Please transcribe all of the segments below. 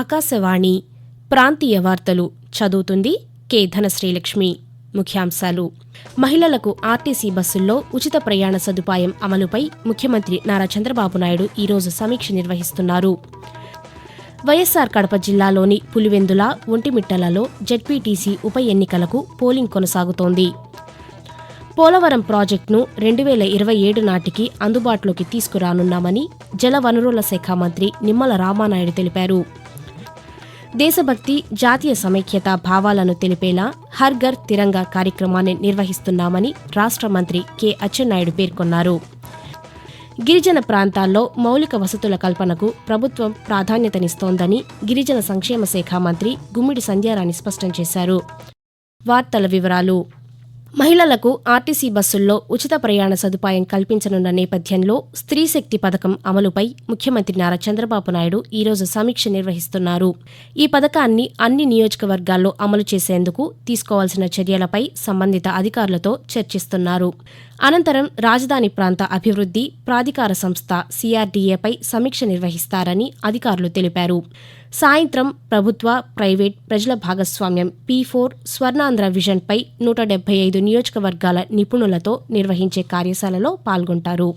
ఆకాశవాణి ప్రాంతీయ వార్తలు చదువుతుంది కె ధనశ్రీలక్ష్మి. ముఖ్యాంశాలు. మహిళలకు ఆర్టీసీ బస్సుల్లో ఉచిత ప్రయాణ సదుపాయం అమలుపై ముఖ్యమంత్రి నారా చంద్రబాబు నాయుడు ఈరోజు సమీక్ష నిర్వహిస్తున్నారు. వైఎస్సార్ కడప జిల్లాలోని పులివెందుల ఒంటిమిట్టలలో జడ్పీటీసీ ఉప ఎన్నికలకు పోలింగ్ కొనసాగుతోంది. పోలవరం ప్రాజెక్టును రెండు వేల ఇరవై ఏడు నాటికి అందుబాటులోకి తీసుకురానున్నామని జలవనరుల శాఖ మంత్రి నిమ్మల రామానాయుడు తెలిపారు. దేశభక్తి జాతీయ సమైక్యత భావాలను తెలిపేలా హర్ఘర్ తిరంగా కార్యక్రమాన్ని నిర్వహిస్తున్నామని రాష్ట్ర మంత్రి కె అచ్చెన్నాయుడు పేర్కొన్నారు. గిరిజన ప్రాంతాల్లో మౌలిక వసతుల కల్పనకు ప్రభుత్వం ప్రాధాన్యతనిస్తోందని గిరిజన సంక్షేమ శాఖ మంత్రి గుమ్మిడి సంధ్యారాణి స్పష్టం చేశారు. వార్తల వివరాలు మహిళలకు ఆర్టీసీ బస్సుల్లో ఉచిత ప్రయాణ సదుపాయం కల్పించనున్న నేపథ్యంలో స్త్రీ శక్తి పథకం అమలుపై ముఖ్యమంత్రి నారా చంద్రబాబు నాయుడు ఈరోజు సమీక్ష నిర్వహిస్తున్నారు. ఈ పథకాన్ని అన్ని నియోజకవర్గాల్లో అమలు చేసేందుకు తీసుకోవాల్సిన చర్యలపై సంబంధిత అధికారులతో చర్చిస్తున్నారు. అనంతరం రాజధాని ప్రాంత అభివృద్ధి ప్రాధికార సంస్థ సిఆర్డీఏపై సమీక్ష నిర్వహిస్తారని అధికారులు తెలిపారు. సాయంత్రం ప్రభుత్వ ప్రైవేట్ ప్రజల భాగస్వామ్యం పీ ఫోర్ స్వర్ణాంధ్ర విజన్పై నూట డెబ్బై ఐదు నియోజకవర్గాల నిపుణులతో నిర్వహించే కార్యశాలలో పాల్గొంటారు.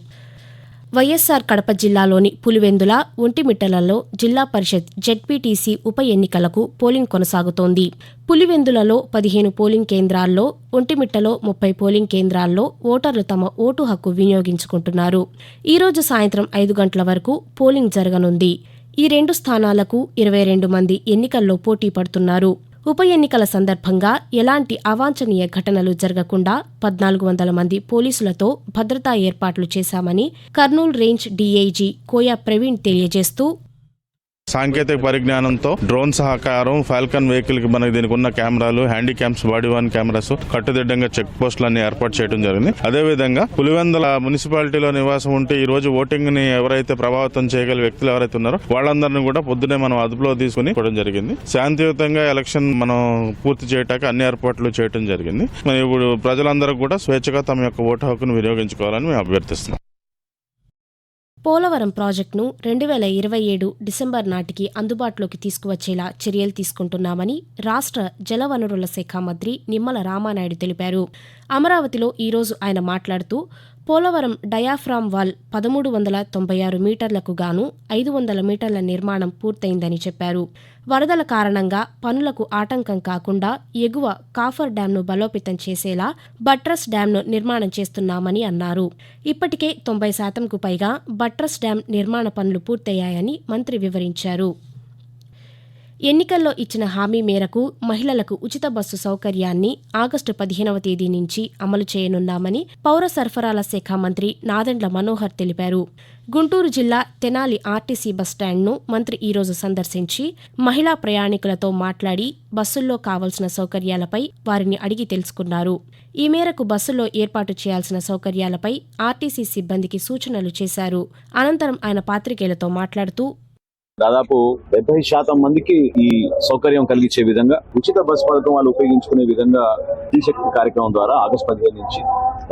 వైఎస్సార్ కడప జిల్లాలోని పులివెందుల ఒంటిమిట్టలలో జిల్లా పరిషత్ జెడ్పీటీసీ ఉప ఎన్నికలకు పోలింగ్ కొనసాగుతోంది. పులివెందులలో పదిహేను పోలింగ్ కేంద్రాల్లో ఒంటిమిట్టలో ముప్పై పోలింగ్ కేంద్రాల్లో ఓటర్లు తమ ఓటు హక్కు వినియోగించుకుంటున్నారు. ఈరోజు సాయంత్రం ఐదు గంటల వరకు పోలింగ్ జరగనుంది. ఈ రెండు స్థానాలకు ఇరవై రెండు మంది ఎన్నికల్లో పోటీ పడుతున్నారు. ఉప ఎన్నికల సందర్భంగా ఎలాంటి అవాంఛనీయ ఘటనలు జరగకుండా పద్నాలుగు వందల మంది పోలీసులతో భద్రతా ఏర్పాట్లు చేశామని కర్నూలు రేంజ్ డీఐజీ కోయా ప్రవీణ్ తెలియజేస్తూ సాంకేతిక పరిజ్ఞానంతో డ్రోన్ సహకారం ఫాల్కన్ వెహికల్కి మనకి దీనికి ఉన్న కెమెరాలు handy cams body worn cameras కట్టుదిడ్డంగా check పోస్టులన్నీ ఏర్పాటు చేయడం జరిగింది. అదే విధంగా మున్సిపాలిటీలో నివాసం ఉంటే ఈ రోజు ఓటింగ్ని ఎవరైతే ప్రభావితం చేయగల వ్యక్తులు ఎవరైతే ఉన్నారో వాళ్ళందరినీ కూడా పొద్దునే మనం అదుపులో తీసుకుని పోవడం జరిగింది. శాంతియుతంగా ఎలక్షన్ మనం పూర్తి చేయటానికి అన్ని ఏర్పాట్లు చేయడం జరిగింది. మరి ఇప్పుడు ప్రజలందరూ కూడా స్వేచ్ఛగా తమ యొక్క ఓటు హక్కును వినియోగించుకోవాలని మేము అభ్యర్థిస్తున్నాం. పోలవరం ప్రాజెక్టును రెండు వేల ఇరవై ఏడు డిసెంబర్ నాటికి అందుబాటులోకి తీసుకువచ్చేలా చర్యలు తీసుకుంటున్నామని రాష్ట్ర జలవనరుల శాఖ మంత్రి నిమ్మల రామానాయుడు తెలిపారు. అమరావతిలో ఈరోజు ఆయన మాట్లాడుతూ పోలవరం డయాఫ్రామ్ వాల్ పదమూడు వందల తొంభై ఆరు మీటర్లకు గాను ఐదు వందల మీటర్ల నిర్మాణం పూర్తయిందని చెప్పారు. వరదల కారణంగా పనులకు ఆటంకం కాకుండా ఎగువ కాఫర్ డ్యాంను బలోపేతం చేసేలా బట్రస్ డ్యాంను నిర్మాణం చేస్తున్నామని అన్నారు. ఇప్పటికే తొంభై శాతంకు పైగా బట్రస్ డ్యాం నిర్మాణ పనులు పూర్తయ్యాయని మంత్రి వివరించారు. ఎన్నికల్లో ఇచ్చిన హామీ మేరకు మహిళలకు ఉచిత బస్సు సౌకర్యాన్ని ఆగస్టు పదిహేనవ తేదీ నుంచి అమలు చేయనున్నామని పౌర సరఫరాల శాఖ మంత్రి నాదెండ్ల మనోహర్ తెలిపారు. గుంటూరు జిల్లా తెనాలి ఆర్టీసీ బస్టాండ్ను మంత్రి ఈరోజు సందర్శించి మహిళా ప్రయాణికులతో మాట్లాడి బస్సుల్లో కావలసిన సౌకర్యాలపై వారిని అడిగి తెలుసుకున్నారు. ఈ మేరకు బస్సులో ఏర్పాటు చేయాల్సిన సౌకర్యాలపై ఆర్టీసీ సిబ్బందికి సూచనలు చేశారు. అనంతరం ఆయన పాత్రికేయులతో మాట్లాడుతూ దాదాపు డెబ్బై శాతం మందికి ఈ సౌకర్యం కలిగించే విధంగా ఉచిత బస్ పథకం వాళ్ళు ఉపయోగించుకునే విధంగా శక్తి కార్యక్రమం ద్వారా ఆగస్టు పదిహేను నుంచి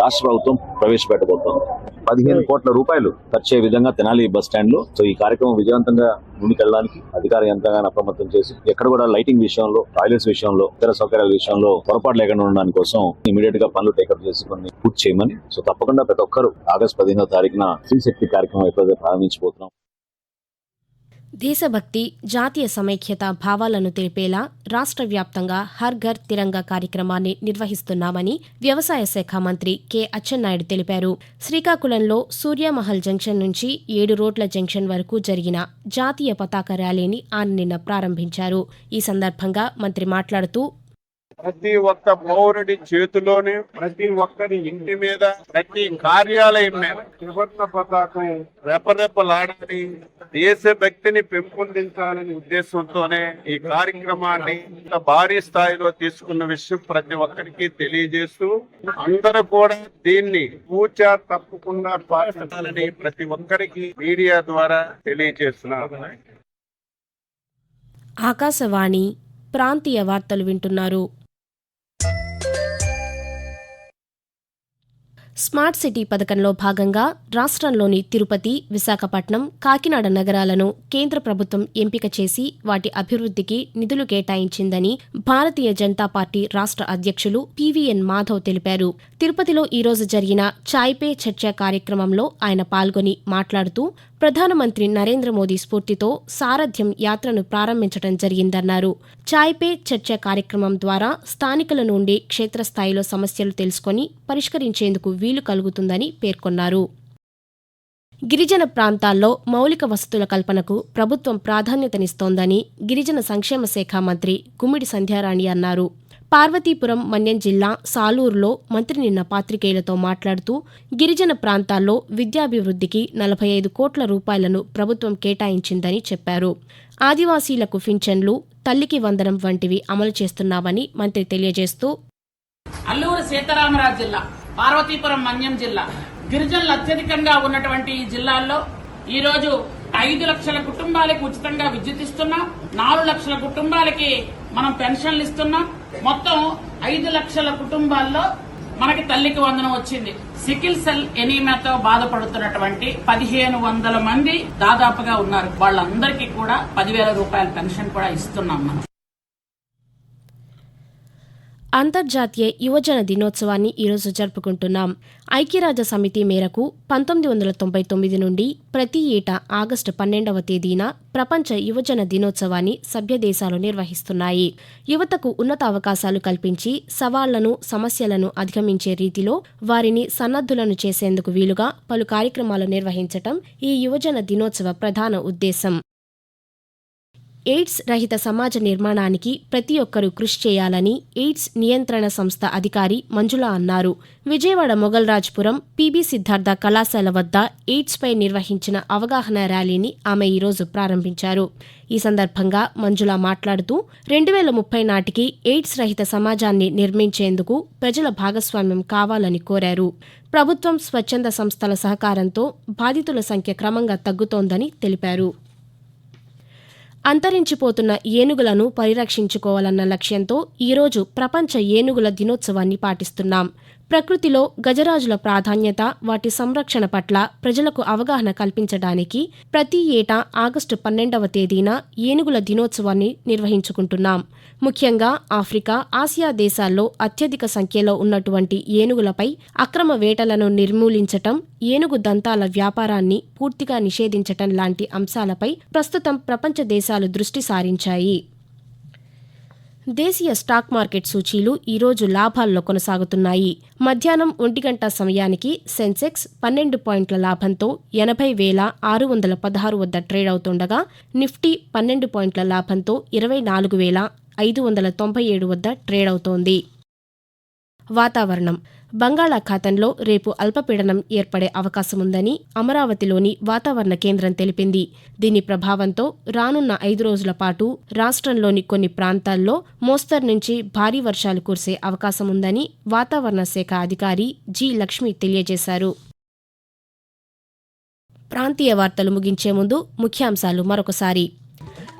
రాష్ట్ర ప్రభుత్వం ప్రవేశపెట్టబోతోంది. పదిహేను కోట్ల రూపాయలు ఖర్చే విధంగా తెనాలి బస్ స్టాండ్లో సో ఈ కార్యక్రమం విజయవంతంగా ముందుకెళ్ళడానికి అధికార యంత్రాంగాన్ని అప్రమత్తం చేసి ఎక్కడ కూడా లైటింగ్ విషయంలో టాయిలెట్స్ విషయంలో ఇతర సౌకర్యాల విషయంలో పొరపాటు లేకుండా ఉండడానికి కోసం ఇమీడియట్గా పనులు టేకప్ చేసుకుని పూర్తి చేయమని సో తప్పకుండా ప్రతి ఒక్కరు ఆగస్టు పదిహేనో తారీఖున శక్తి కార్యక్రమం ఎప్పుడైతే ప్రారంభించబోతున్నాం. దేశభక్తి జాతీయ సమైక్యత భావాలను తెలిపేలా రాష్ట్ర వ్యాప్తంగా హర్ ఘర్ తిరంగా కార్యక్రమాన్ని నిర్వహిస్తున్నామని వ్యవసాయ శాఖ మంత్రి కె అచ్చెన్నాయుడు తెలిపారు. శ్రీకాకుళంలో సూర్యమహల్ జంక్షన్ నుంచి ఏడు రోడ్ల జంక్షన్ వరకు జరిగిన జాతీయ పతాక ర్యాలీని ఆయన నిన్న ప్రారంభించారు. ఈ సందర్భంగా మంత్రి మాట్లాడుతూ ప్రతి ఒక్క పౌరుడి చేతిలోనే ప్రతి ఒక్కరి ఇంటి మీద ప్రతి కార్యాలయం మీద త్రివర్ణ పతాకం రెపరెపలాడాలి దేశభక్తిని పెంపొందించాలనే ఉద్దేశంతోనే ఈ కార్యక్రమాన్ని ఇంత భారీ స్థాయిలో తీసుకున్న విషయం ప్రతి ఒక్కరికి తెలియజేస్తూ అందరూ కూడా దీన్ని పూచ తప్పకుండా పాటించాలని ప్రతి ఒక్కరికి మీడియా ద్వారా తెలియజేస్తున్నారు ఆకాశవాణి ప్రాంతీయ వార్తలు వింటున్నారు. స్మార్ట్ సిటీ పథకంలో భాగంగా రాష్ట్రంలోని తిరుపతి విశాఖపట్నం కాకినాడ నగరాలను కేంద్ర ప్రభుత్వం ఎంపిక చేసి వాటి అభివృద్ధికి నిధులు కేటాయించిందని భారతీయ జనతా పార్టీ రాష్ట్ర అధ్యక్షులు పివిఎన్ మాధవ్ తెలిపారు. తిరుపతిలో ఈరోజు జరిగిన చాయ్ పే చర్చ కార్యక్రమంలో ఆయన పాల్గొని మాట్లాడుతూ ప్రధానమంత్రి నరేంద్ర మోదీ స్ఫూర్తితో సారథ్యం యాత్రను ప్రారంభించడం జరిగిందన్నారు. చాయ్ పే చర్చ కార్యక్రమం ద్వారా స్థానికుల నుండి క్షేత్రస్థాయిలో సమస్యలు తెలుసుకొని పరిష్కరించేందుకు వీలు కలుగుతుందని పేర్కొన్నారు. గిరిజన ప్రాంతాల్లో మౌలిక వసతుల కల్పనకు ప్రభుత్వం ప్రాధాన్యతనిస్తోందని గిరిజన సంక్షేమ శాఖ మంత్రి గుమ్మిడి సంధ్యారాణి అన్నారు. పార్వతీపురం మన్యం జిల్లా సాలూరులో మంత్రి నిన్న పాత్రికేయులతో మాట్లాడుతూ గిరిజన ప్రాంతాల్లో విద్యాభివృద్ధికి నలభై ఐదు కోట్ల రూపాయలను ప్రభుత్వం కేటాయించిందని చెప్పారు. ఆదివాసీలకు పింఛన్లు తల్లికి వందనం వంటివి అమలు చేస్తున్నామని మంత్రి తెలియజేస్తూ అల్లూరు సీతారామరాజు జిల్లా పార్వతీపురం మన్యం జిల్లా గిరిజనులు అత్యధికంగా ఉన్నటువంటి ఈ జిల్లాల్లో ఈరోజు రోజు ఐదు లక్షల కుటుంబాలకు ఉచితంగా విద్యుత్ ఇస్తున్నాం. నాలుగు లక్షల కుటుంబాలకి మనం పెన్షన్లు ఇస్తున్నాం మొత్తం ఐదు లక్షల కుటుంబాల్లో మనకి తల్లికి వందనం వచ్చింది. సికిల్ సెల్ ఎనీమియాతో బాధపడుతున్నటువంటి పదిహేను వందల మంది దాదాపుగా ఉన్నారు. వాళ్ళందరికీ కూడా పదివేల రూపాయల పెన్షన్ కూడా ఇస్తున్నాం మనం. అంతర్జాతీయ యువజన దినోత్సవాన్ని ఈరోజు జరుపుకుంటున్నాం. ఐక్యరాజ్య సమితి మేరకు పంతొమ్మిది వందల తొంభై తొమ్మిది నుండి ప్రతి ఏటా ఆగస్టు పన్నెండవ తేదీన ప్రపంచ యువజన దినోత్సవాన్ని సభ్య దేశాలు నిర్వహిస్తున్నాయి. యువతకు ఉన్నత అవకాశాలు కల్పించి సవాళ్ళను సమస్యలను అధిగమించే రీతిలో వారిని సన్నద్ధులను చేసేందుకు వీలుగా పలు కార్యక్రమాలు నిర్వహించటం ఈ యువజన దినోత్సవ ప్రధాన ఉద్దేశం. ఎయిడ్స్ రహిత సమాజ నిర్మాణానికి ప్రతి ఒక్కరూ కృషి చేయాలని ఎయిడ్స్ నియంత్రణ సంస్థ అధికారి మంజుల అన్నారు. విజయవాడ మొగల్రాజ్పురం పీబీ సిద్ధార్థ కళాశాల వద్ద ఎయిడ్స్పై నిర్వహించిన అవగాహన ర్యాలీని ఆమె ఈరోజు ప్రారంభించారు. ఈ సందర్భంగా మంజుల మాట్లాడుతూ రెండు వేల ముప్పై నాటికి ఎయిడ్స్ రహిత సమాజాన్ని నిర్మించేందుకు ప్రజల భాగస్వామ్యం కావాలని కోరారు. ప్రభుత్వం స్వచ్ఛంద సంస్థల సహకారంతో బాధితుల సంఖ్య క్రమంగా తగ్గుతోందని తెలిపారు. అంతరించిపోతున్న ఏనుగులను పరిరక్షించుకోవాలన్న లక్ష్యంతో ఈరోజు ప్రపంచ ఏనుగుల దినోత్సవాన్ని పాటిస్తున్నాం. ప్రకృతిలో గజరాజుల ప్రాధాన్యత వాటి సంరక్షణ పట్ల ప్రజలకు అవగాహన కల్పించడానికి ప్రతి ఏటా ఆగస్టు పన్నెండవ తేదీన ఏనుగుల దినోత్సవాన్ని నిర్వహించుకుంటున్నాం. ముఖ్యంగా ఆఫ్రికా ఆసియా దేశాల్లో అత్యధిక సంఖ్యలో ఉన్నటువంటి ఏనుగులపై అక్రమ వేటలను నిర్మూలించటం ఏనుగు దంతాల వ్యాపారాన్ని పూర్తిగా నిషేధించటం లాంటి అంశాలపై ప్రస్తుతం ప్రపంచ దేశాలు దృష్టి సారించాయి. దేశీయ స్టాక్ మార్కెట్ సూచీలు ఈరోజు లాభాల్లో కొనసాగుతున్నాయి. మధ్యాహ్నం ఒంటి గంట సమయానికి సెన్సెక్స్ పన్నెండు పాయింట్ల లాభంతో ఎనభై వేల ఆరు వందల పదహారు వద్ద ట్రేడ్ అవుతుండగా నిఫ్టీ పన్నెండు పాయింట్ల లాభంతో ఇరవై నాలుగు వేల ఐదు వందల తొంభై ఏడు వద్ద ట్రేడ్ అవుతోంది. వాతావరణం. బంగాళాఖాతంలో రేపు అల్పపీడనం ఏర్పడే అవకాశముందని అమరావతిలోని వాతావరణ కేంద్రం తెలిపింది. దీని ప్రభావంతో రానున్న ఐదు రోజుల పాటు రాష్ట్రంలోని కొన్ని ప్రాంతాల్లో మోస్తరు నుంచి భారీ వర్షాలు కురిసే అవకాశముందని వాతావరణ శాఖ అధికారి జి లక్ష్మి తెలియజేశారు. ప్రాంతీయ వార్తలు ముగించే ముందు ముఖ్యాంశాలు మరొకసారి.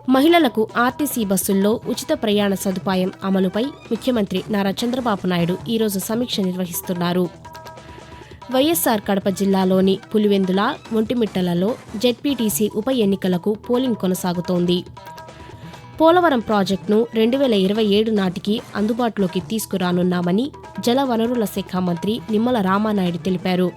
మహిళలకు ఆర్టీసీ బస్సుల్లో ఉచిత ప్రయాణ సదుపాయం అమలుపై ముఖ్యమంత్రి నారా చంద్రబాబు నాయుడు ఈరోజు సమీక్ష నిర్వహిస్తున్నారు. వైఎస్సార్ కడప జిల్లాలోని పులివెందుల ఒంటిమిట్టలలో జెడ్పీటీసీ ఉప ఎన్నికలకు పోలింగ్ కొనసాగుతోంది. పోలవరం ప్రాజెక్టును రెండు వేల ఇరవై ఏడు నాటికి అందుబాటులోకి తీసుకురానున్నామని జలవనరుల శాఖ మంత్రి నిమ్మల రామానాయుడు తెలిపారు.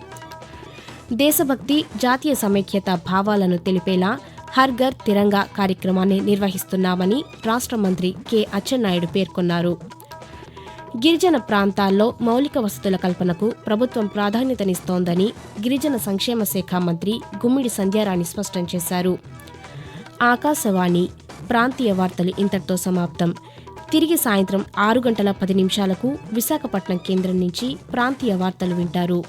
దేశభక్తి జాతీయ సమైక్యత భావాలను తెలిపేలా హర్ ఘర్ తిరంగా కార్యక్రమాన్ని నిర్వహిస్తున్నామని రాష్ట్ర మంత్రి కె అచ్చెన్నాయుడు పేర్కొన్నారు. గిరిజన ప్రాంతాల్లో మౌలిక వసతుల కల్పనకు ప్రభుత్వం ప్రాధాన్యతనిస్తోందని గిరిజన సంక్షేమ శాఖ మంత్రి గుమ్మిడి సంధ్యారాణి స్పష్టం చేశారు. ఆకాశవాణి ప్రాంతీయ వార్తలు ఇంతటితో సమాప్తం. తిరిగి సాయంత్రం ఆరు గంటల పది నిమిషాలకు విశాఖపట్నం కేంద్రం నుంచి ప్రాంతీయ వార్తలు వింటారు.